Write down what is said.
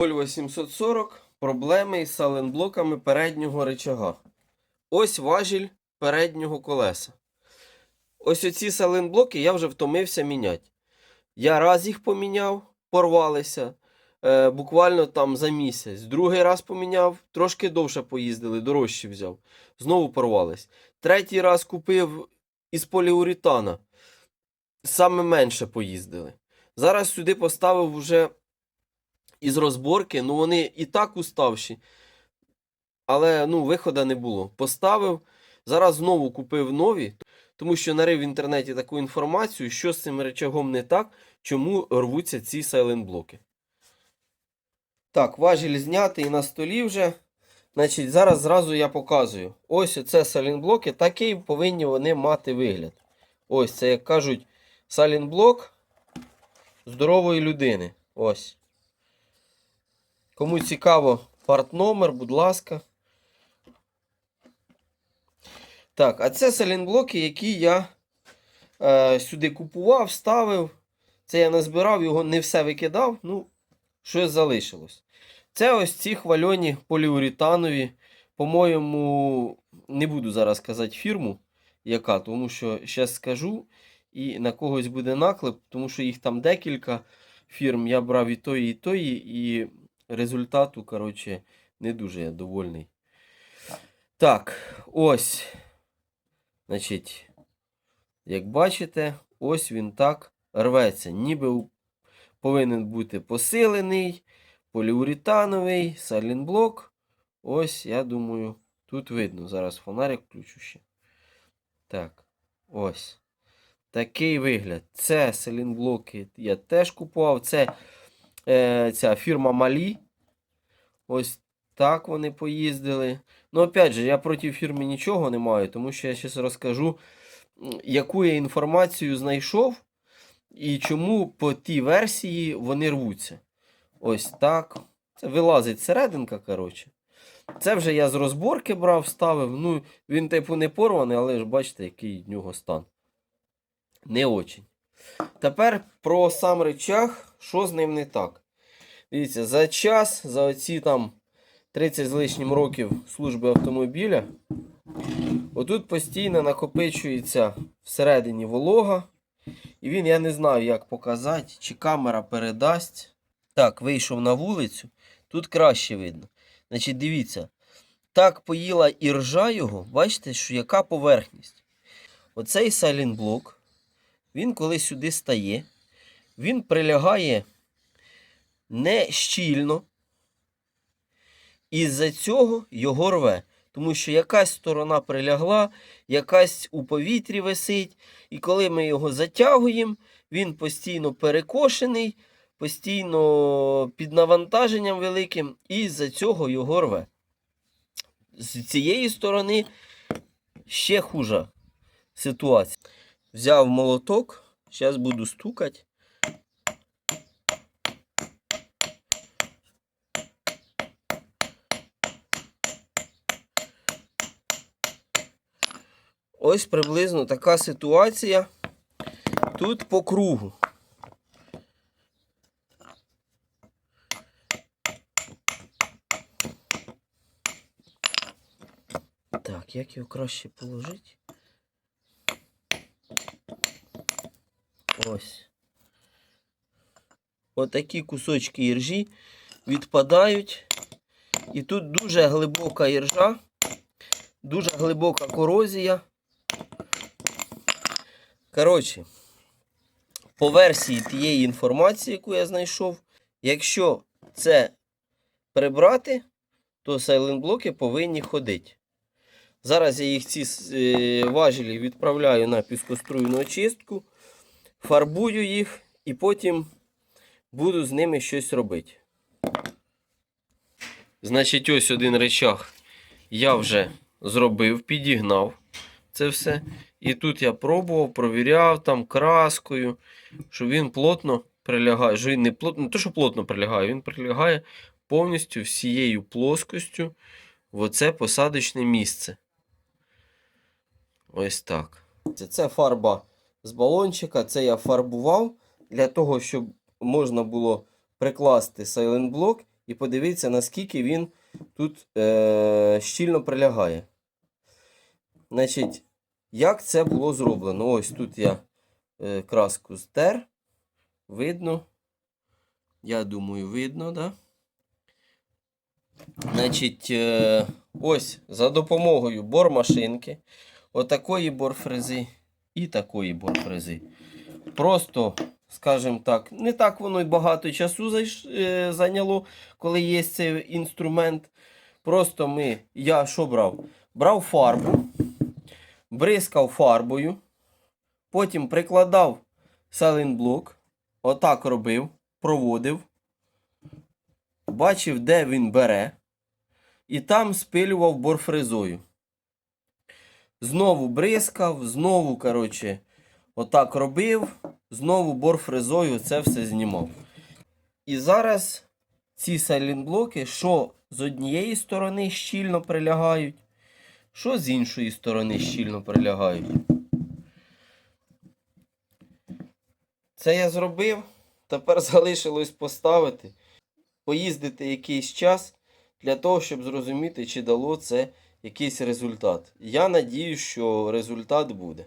Volvo 740 проблеми із саленблоками переднього рычага. Ось важіль переднього колеса. Ось оці саленблоки я вже втомився міняти. Я раз їх поміняв, порвалися. Е, буквально там за місяць. Другий раз поміняв, трошки довше поїздили, дорожче взяв. Знову порвались. Третій раз купив із поліуретана. Саме менше поїздили. Зараз сюди поставив вже із розборки, ну вони і так уставші. Але ну, виходу не було. Поставив. Зараз знову купив нові, тому що нарив в інтернеті таку інформацію, що з цим речагом не так, чому рвуться ці сайлентблоки. Так, важіль знятий на столі вже. Значить, зараз зразу я показую. Ось оце сайлентблоки, такий повинні вони мати вигляд. Ось це, як кажуть, сайлентблок здорової людини. Ось. Кому цікаво, партномер, будь ласка. Так, а це салінблоки, які я е, сюди купував, ставив. Це я назбирав, його не все викидав, ну, щось залишилось. Це ось ці хвальоні поліуретанові. По-моєму, не буду зараз казати фірму, яка, тому що зараз скажу і на когось буде наклеп, тому що їх там декілька фірм. Я брав і тої, і тої, і результату, коротше, не дуже я довольний. Так, ось. Значить, як бачите, ось він так рветься. Ніби повинен бути посилений, поліуретановий, сайлентблок. Ось, я думаю, тут видно. Зараз фонарик включу ще. Так, ось. Такий вигляд. Це сайлентблоки я теж купував. Це е, ця фірма Малі. Ось так вони поїздили. Ну, опять же, я проти фірми нічого не маю, тому що я зараз розкажу, яку я інформацію знайшов і чому по тій версії вони рвуться. Ось так. Це вилазить серединка, коротше. Це вже я з розборки брав, ставив. Ну, він, типу, не порваний, але ж бачите, який в нього стан. Не очень. Тепер про сам речах, що з ним не так. Дивіться, за час, за оці там 30 з лишнім років служби автомобіля, отут постійно накопичується всередині волога. І він, я не знаю, як показати, чи камера передасть. Так, вийшов на вулицю. Тут краще видно. Значить, дивіться, так поїла іржа його, бачите, що яка поверхність. Оцей сайлентблок, він коли сюди стає, він прилягає не щільно. І з-за цього його рве. Тому що якась сторона прилягла, якась у повітрі висить. І коли ми його затягуємо, він постійно перекошений, постійно під навантаженням великим, і з-за цього його рве. З цієї сторони ще хужа ситуація. Взяв молоток, зараз буду стукати. Ось приблизно така ситуація тут по кругу. Так, як його краще положити? Ось. Отакі кусочки іржі відпадають. І тут дуже глибока іржа, дуже глибока корозія. Коротше, по версії тієї інформації, яку я знайшов, якщо це прибрати, то сайлентблоки повинні ходити. Зараз я їх ці е, важелі відправляю на піскоструйну очистку, фарбую їх і потім буду з ними щось робити. Значить, ось один речах я вже зробив, підігнав це все. І тут я пробував, провіряв там краскою, що він плотно прилягає. Що він не плотно, не то, що плотно прилягає, він прилягає повністю всією плоскостю в оце посадочне місце. Ось так. Це, це фарба з балончика, це я фарбував для того, щоб можна було прикласти сайлентблок і подивіться, наскільки він тут е, щільно прилягає. Значить, як це було зроблено? Ось тут я е, краску стер. Видно. Я думаю, видно, да? Значить, е, ось за допомогою бормашинки, отакої борфрези і такої борфрези. Просто, скажімо так, не так воно й багато часу е, зайняло, коли є цей інструмент. Просто ми, я що брав? Брав фарбу, бризкав фарбою, потім прикладав селенблок, отак робив, проводив, бачив, де він бере, і там спилював борфрезою. Знову бризкав, знову, коротше, отак робив, знову борфрезою це все знімав. І зараз ці сайлентблоки, що з однієї сторони щільно прилягають, що з іншої сторони щільно прилягають. Це я зробив. Тепер залишилось поставити, поїздити якийсь час для того, щоб зрозуміти, чи дало це якийсь результат. Я надію, що результат буде.